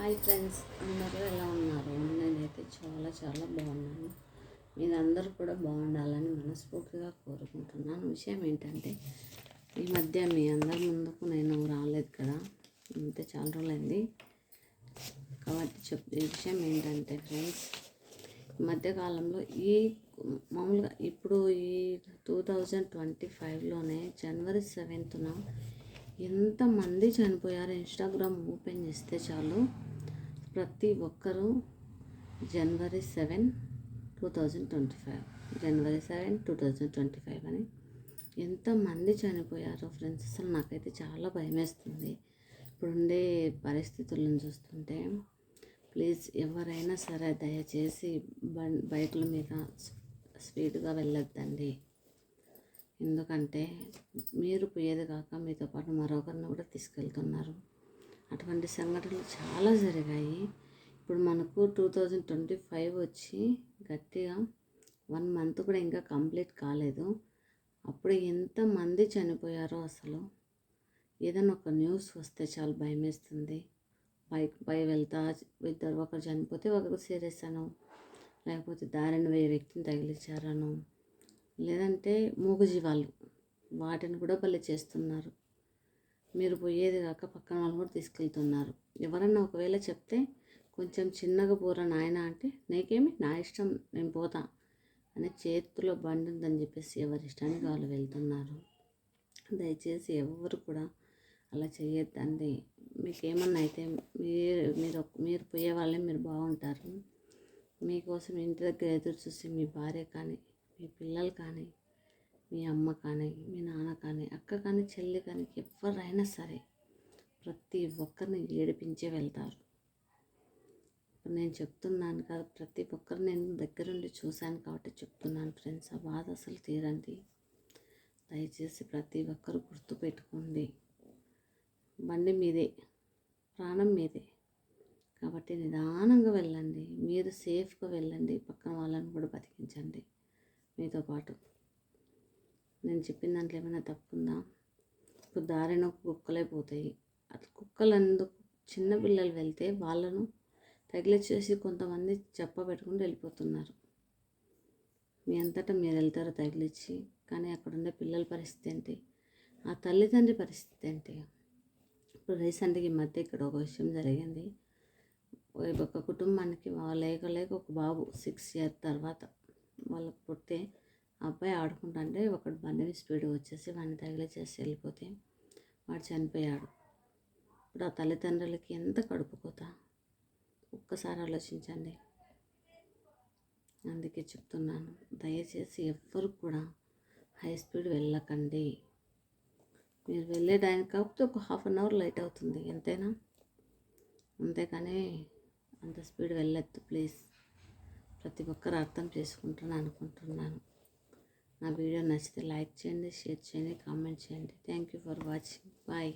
Hi friends అందరూ ఎలా ఉన్నారు? నేనైతే చాలా చాలా బాగున్నాను. మీరందరూ కూడా బాగుండాలని మనస్ఫూర్తిగా కోరుకుంటున్నాను. విషయం ఏంటంటే ఈ మధ్య మీ అందరి ముందుకు నేను రాలేదు కదా. అంతే చాలా రోజులైంది. కాబట్టి చెప్ ఈ విషయం ఏంటంటే ఫ్రెండ్స్ ఈ మధ్యకాలంలో ఈ మామూలుగా ఇప్పుడు ఈ టూ థౌజండ్ ట్వంటీ ఫైవ్లోనే జనవరి సెవెంత్న ఎంతమంది చనిపోయారు? ఇన్స్టాగ్రామ్ ఓపెన్ చేస్తే చాలు. ప్రతి ఒక్కరూ జనవరి seven two thousand twenty five. జనవరి seven two thousand twenty five అని. ఎంతమంది చనిపోయారో ఫ్రెండ్స్ అసలు నాకైతే చాలా భయం వేస్తుంది ఇప్పుడుండే పరిస్థితులను చూస్తుంటే ప్లీజ్ ఎవరైనా సరే దయచేసి బైకుల మీద స్పీడ్గా వెళ్ళొద్దండి. ఎందుకంటే మీరు పోయేది కాక మీతో పాటు మరొకరిని కూడా తీసుకెళ్తున్నారు. అటువంటి సంఘటనలు చాలా జరిగాయి. ఇప్పుడు మనకు టూ థౌజండ్ ట్వంటీ ఫైవ్ వచ్చి గట్టిగా వన్ మంత్ కూడా ఇంకా కంప్లీట్ కాలేదు. అప్పుడు ఎంతమంది చనిపోయారో అసలు? ఏదైనా ఒక న్యూస్ వస్తే చాలా భయం వేస్తుంది బైక్ పై వెళ్తా ఇద్దరు ఒకరు చనిపోతే ఒకరు సీరియస్ అను లేకపోతే దారిని వేరే వ్యక్తిని తగిలించారను? లేదంటే మూగజీవాలు వాటిని కూడా బలి చేస్తున్నారు. మీరు పోయేది కాక పక్కన వాళ్ళు కూడా తీసుకెళ్తున్నారు. ఎవరన్నా ఒకవేళ చెప్తే కొంచెం చిన్నగా పోరా నాయన అంటే నీకేమి? నా ఇష్టం నేను పోతా అని చేతిలో బండి ఉందని చెప్పేసి ఎవరి ఇష్టానికి వాళ్ళు వెళ్తున్నారు. దయచేసి ఎవరు కూడా అలా చేయొద్దండి మీకేమన్నా అయితే మీరు మీరు మీరు పోయే వాళ్ళే మీరు బాగుంటారు. మీకోసం ఇంటి దగ్గర ఎదురు చూసి మీ భార్య కానీ మీ పిల్లలు కానీ మీ అమ్మ కానీ మీ నాన్న కానీ అక్క కానీ చెల్లి కానీ ఎవరైనా సరే ప్రతి ఒక్కరిని ఏడిపించే వెళ్తారు. ఇప్పుడు నేను చెప్తున్నాను కాదు ప్రతి ఒక్కరు నేను దగ్గరుండి చూశాను కాబట్టి చెప్తున్నాను ఫ్రెండ్స్. ఆ బాధ అసలు తీరండి. దయచేసి ప్రతి ఒక్కరు గుర్తుపెట్టుకోండి బండి మీదే ప్రాణం మీదే. కాబట్టి నిదానంగా వెళ్ళండి. మీరు సేఫ్గా వెళ్ళండి. పక్కన వాళ్ళని కూడా బతికించండి. మీతో పాటు. నేను చెప్పిన దాంట్లో ఏమైనా తప్పుందా? ఇప్పుడు దారిన కుక్కలే పోతాయి. అది కుక్కలు ఎందుకు చిన్న పిల్లలు వెళ్తే వాళ్ళను తగిలిచ్చేసి కొంతమంది చెప్ప పెట్టుకుంటూ వెళ్ళిపోతున్నారు. మీ అంతటా మీరు వెళ్తారో తగిలిచ్చి కానీ అక్కడ ఉండే పిల్లల పరిస్థితి ఏంటి? ఆ తల్లిదండ్రి పరిస్థితి ఏంటి? ఇప్పుడు రీసెంట్గా ఈ మధ్య ఇక్కడ ఒక విషయం జరిగింది. ఒక కుటుంబానికి లేక లేక ఒక బాబు సిక్స్ ఇయర్ తర్వాత వాళ్ళకు పుట్టే అబ్బాయి ఆడుకుంటుంటే ఒకటి బండి స్పీడ్ వచ్చేసి వాడిని తగిలిచేసి వెళ్ళిపోతే వాడు చనిపోయాడు. ఇప్పుడు ఆ తల్లిదండ్రులకి ఎంత కడుపుకోత ఒక్కసారి ఆలోచించండి. అందుకే చెప్తున్నాను దయచేసి ఎవ్వరు కూడా హై స్పీడ్ వెళ్ళకండి. మీరు వెళ్ళే టైం కాకపోతే ఒక హాఫ్ అన్ అవర్ లేట్ అవుతుంది ఎంతైనా? అంతేకాని అంత స్పీడ్ వెళ్ళొద్దు ప్లీజ్. ప్రతి ఒక్కరు అర్థం చేసుకుంటాను అనుకుంటున్నాను. నా వీడియో నచ్చితే లైక్ చేయండి షేర్ చేయండి కామెంట్ చేయండి. Thank you for watching bye